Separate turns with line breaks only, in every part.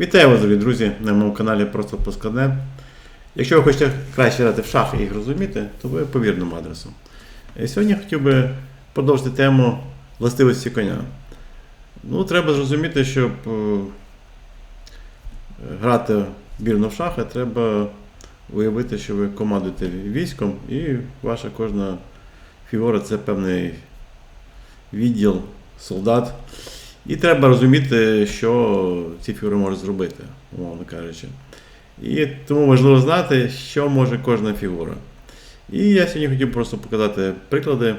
Вітаю вас, дорогі друзі, на моєму каналі Просто Плоскодне. Якщо ви хочете краще грати в шахи і їх розуміти, то ви по вірному адресу. І Сьогодні я хотів би продовжити тему властивості коня. Ну, треба зрозуміти, щоб е, грати вірно в шахи, треба уявити, що ви командуєте військом, і ваша кожна фігура це певний відділ, солдат. І треба розуміти, що ці фігури можуть зробити, умовно кажучи. І тому важливо знати, що може кожна фігура. І я сьогодні хотів просто показати приклади,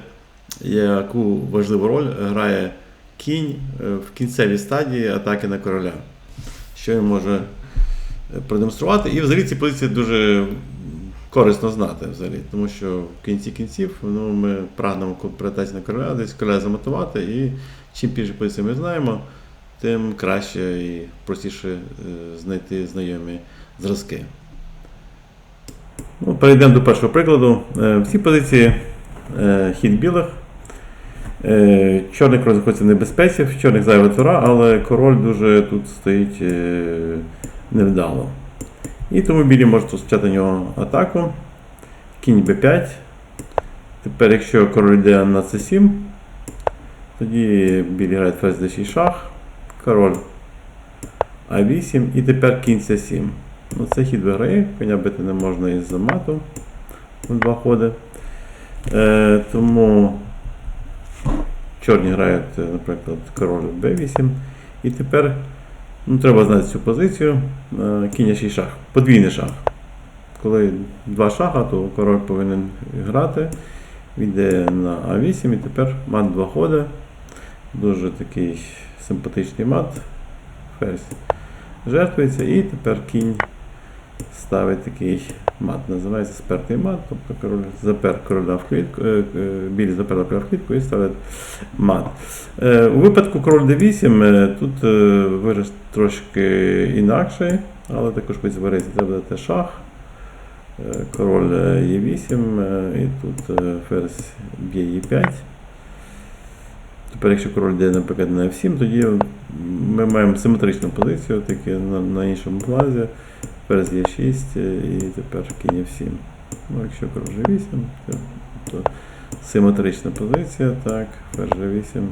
яку важливу роль грає кінь е, в кінцевій стадії атаки на короля. Що він може е, продемонструвати. І взагалі ці позиції дуже корисно знати, взагалі, тому що в кінці кінців ну, ми прагнемо на короля десь короля замотувати, і чим більше позицій ми знаємо, тим краще і простіше е, знайти знайомі зразки. Ну, перейдемо до першого прикладу. Е, В цій позиції е, хід білих. Чорний король знаходиться в небезпеці, в чорних зайва тура, але король дуже тут стоїть невдало. І тому білі можуть розпочати на нього атаку. Кінь b5. Тепер, якщо король йде на c7, тоді білі грають ферзь d6 шах, король а8 і тепер кінь c7. Ну, це хід виграє, коня бити не можна із-за мату на два ходи. Е, тому чорні грають, наприклад, король b8. І тепер ну, треба знати цю позицію. Кінячий кінь 6 шах. Подвійний шах. Коли два шаха, то король повинен грати. Йде на А8 і тепер мат два ходи. Дуже такий симпатичний мат. Ферзь жертвується і тепер кінь ставить такий мат. Називається спертий мат, тобто король запер короля в клітку, е, е, білі заперли короля в клітку і ставлять мат. Е, У випадку король d8 е, тут вираз трошки інакший, але також варіації треба дати шах. Е, Король е, Е8 е, і тут ферзь б'є Е5. Тепер, якщо король йде, наприклад, на F7, тоді ми маємо симетричну позицію, таки на, на іншому плазі. Ферзь Е6 е, і тепер кінь F7. Ну, якщо король G8, то, симетрична позиція. Так, ферзь G8.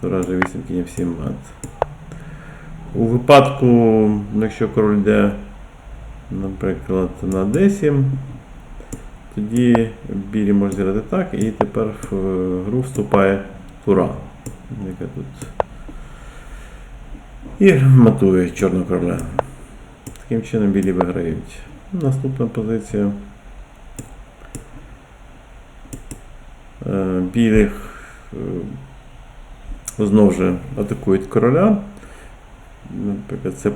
Тура G8, кінь F7 мат. У випадку, ну, якщо король йде, наприклад, на D7, тоді білі можуть зіграти так, і тепер в гру вступає тура, яка тут. І матує чорного короля. Таким чином білі виграють. Наступна позиція. Е, Білих е, знову ж атакують короля. Наприклад, це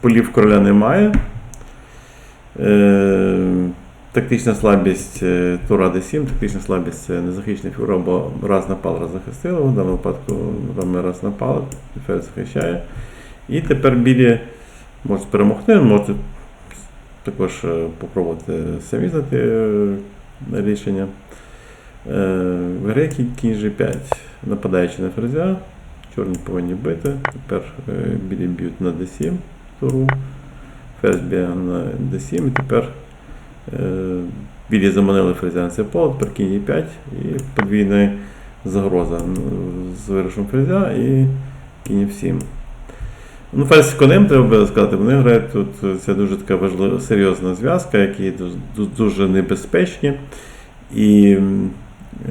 полів короля немає. Е, Тактична слабість Тура D7, тактична слабість це незахищена фігура, бо раз напал, раз захистили. В даному випадку ми раз напали, ферзь захищає. І тепер білі можуть перемогти, можуть також е, попробувати самі знайти е, рішення. Е, Грає кінь кінь G5, нападаючи на ферзя, чорні повинні бити. Тепер білі б'ють на D7 туру, ферзь б'є на D7 і тепер Білі заманили ферзя на це поле, тепер кінь 5 і подвійна загроза з вирішом ферзя і кінь 7. Ну, ферзь конем треба сказати, вони грають тут. Це дуже така важлива серйозна зв'язка, які дуже, небезпечні. І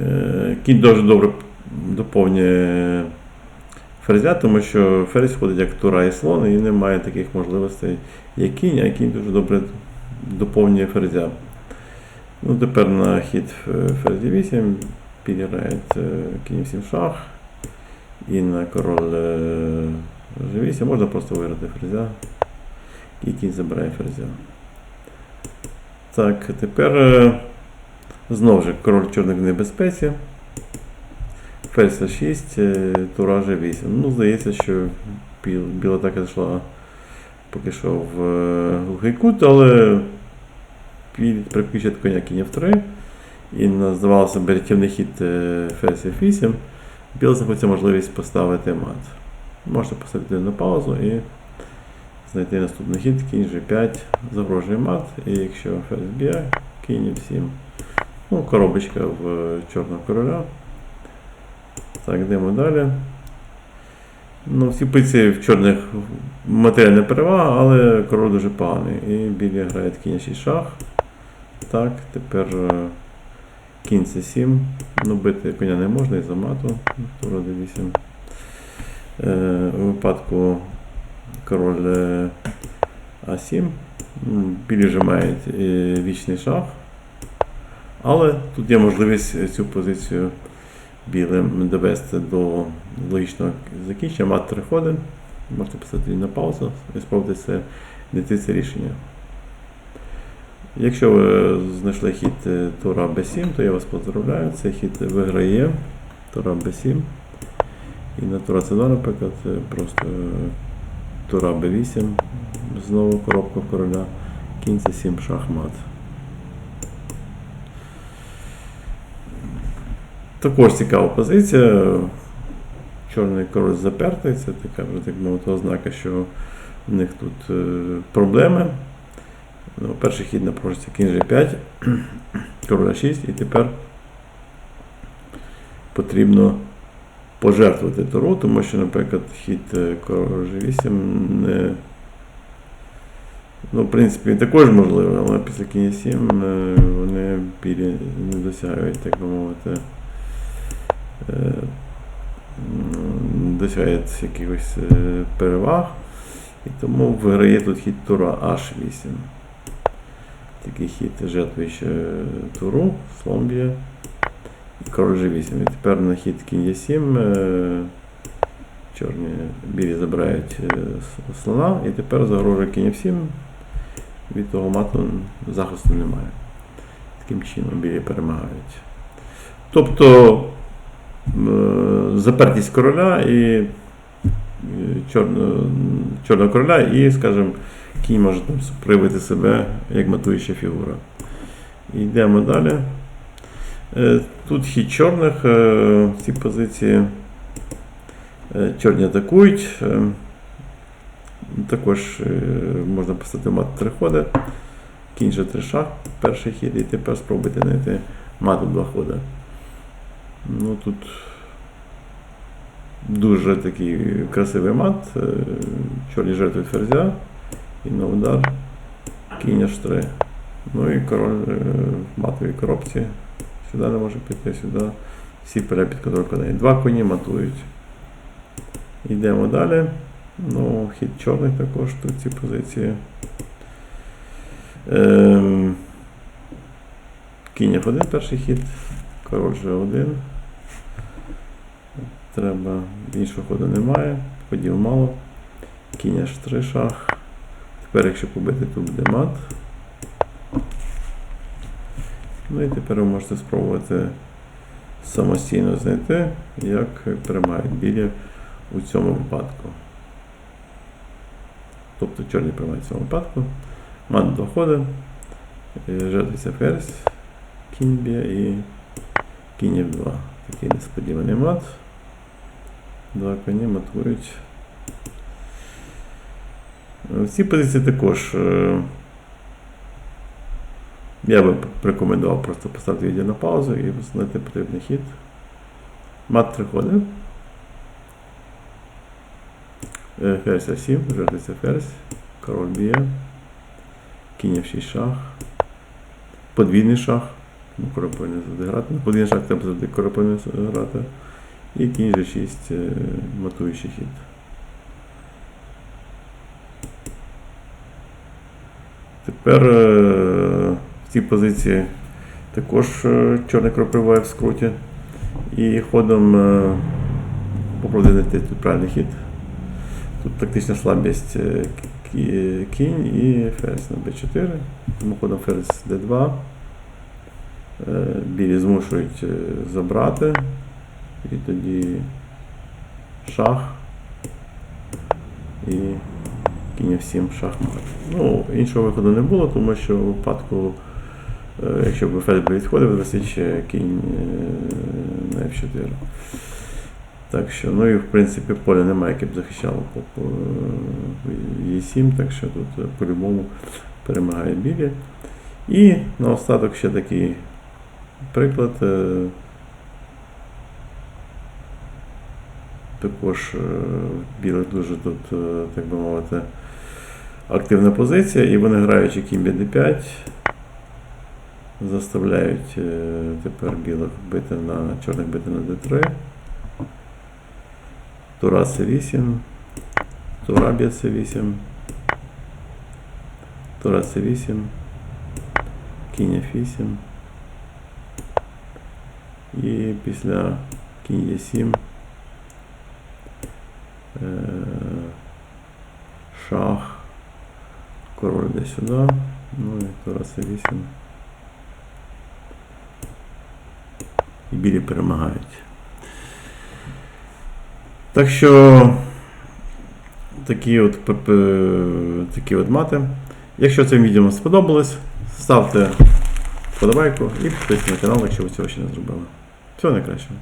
е, кінь дуже добре доповнює ферзя, тому що ферзь ходить як тура і слон, і немає таких можливостей, як кінь, а кінь дуже добре доповнює ферзя. Ну, тепер на хід е, ферзь 8 підіграють е, кінь 7 шах. І на король G8 можна просто виграти ферзя. І забирає ферзя. Так, тепер е, знову ж король чорний в небезпеці. Ферзь А6, е, тура G8. Ну, здається, що біл, біла атака зайшла поки що в е, глухий кут, але приключити коня кінь F3. І на- здавалося б, рятівний хід ферзь F8. Білий знаходиться можливість поставити мат. Можете поставити на паузу і знайти наступний хід, кінь G5, загрожує мат, і якщо ферзь кінь F7. Ну, коробочка в е, чорного короля. Так, йдемо далі. Ну, всі позиції в чорних матеріальна перевага, але король дуже поганий. І білі грають кінь 6 шах. Так, тепер е, кінь c7. Ну, бити коня не можна із-за мату. Тура d8. Е, у випадку король е, А7. м, мають е, вічний шах. Але тут є можливість цю позицію білим довести до логічного закінчення. Мат три ходи. Можете писати на паузу і спробувати це знайти це рішення. Якщо ви знайшли хід Тура Б7, то я вас поздравляю. Цей хід виграє Тура Б7. І на Тура С2, наприклад, е, просто Тура Б8, знову коробка короля, кінь С7 шахмат. Також цікава позиція. Чорний король запертий, це така так мовити ознака, що в них тут е, проблеми. Ну, перший хід напружиться кінь G5, король 6, і тепер потрібно пожертвувати туру, тому що, наприклад, хід е, король G8 не. Ну, в принципі, також можливий, але після кінь 7 е, вони білі не досягають, так би мовити. е, Досягають якихось переваг. І тому виграє тут хід тура H8. Такий хід жертвуючи туру, слон б'є. Король G8. І тепер на хід кінь Е7. е, Чорні білі забирають е, слона, і тепер загрожує кінь F7. Від того мату захисту немає. Таким чином білі перемагають. Тобто е, запертість короля і е, чорного, чорного короля, і, скажімо, кінь може там проявити себе як матуюча фігура. Йдемо далі. Е, Тут хід чорних, е, в цій позиції е, чорні атакують. Також можна поставити мат три ходи. Кінь же три шах, перший хід, і тепер спробуйте знайти мату два ходи. Ну тут дуже такий красивий мат. Чорні жертвують ферзя. І на удар кінь H3. Ну і король в матовій коробці. Сюди не може піти, сюди. Всі поля під контроль. Два коні матують. Йдемо далі. Ну, хід чорний також тут ці позиції. Ем, кінь F1 перший хід, король G1. Треба, іншого ходу немає, ходів мало. Кінь H3 шах. Тепер, якщо побити, тут буде мат. Ну і тепер ви можете спробувати самостійно знайти, як приймають білі у цьому випадку. Тобто чорні приймають в цьому випадку. Мат два ходи, е, жертвується ферзь, кінь б'є і кінь F2. Такий несподіваний мат. Два коні матують. В цій позиції також е, я би рекомендував просто поставити відео на паузу і знайти потрібний хід. Мат три ходи. Е, Ферзь А7, жертвується ферзь, король б'є, кінь F6 шах, подвійний шах, ну, король повинен завжди грати, на подвійний шах треба завжди король повинен грати, і кінь G6 е, матуючий хід. Тепер е, цій позиції також е, чорний крок прибуває в скруті. І ходом е, знайти тут правильний хід. Тут тактична слабість е, кінь і ферзь на b4. Тому ходом ферзь d2. Е, Білі змушують забрати. І тоді шах. І кінь f7 шахмат. Ну, іншого виходу не було, тому що в випадку, якщо б ферзь би відходив, висить ще кінь е, на f4. Так що, ну і в принципі поле немає, яке б захищало по, по е, Е7, так що тут е, по-любому перемагає білі. І наостаток ще такий приклад. е, Також е, білих дуже тут, е, так би мовити, активна позиція, і вони граючи кінь d5, заставляють е, тепер білих бити на чорних бити на d3. Тура c8, Тура б'є c8, Тура c8, кінь f8. І після кінь e7 е, шах, король йде сюди, ну і тура c8. Білі перемагають. Так що такі от, п- такі от мати. Якщо це відео вам сподобалось, ставте вподобайку і підписуйтесь на канал, якщо ви цього ще не зробили. Всього найкращого.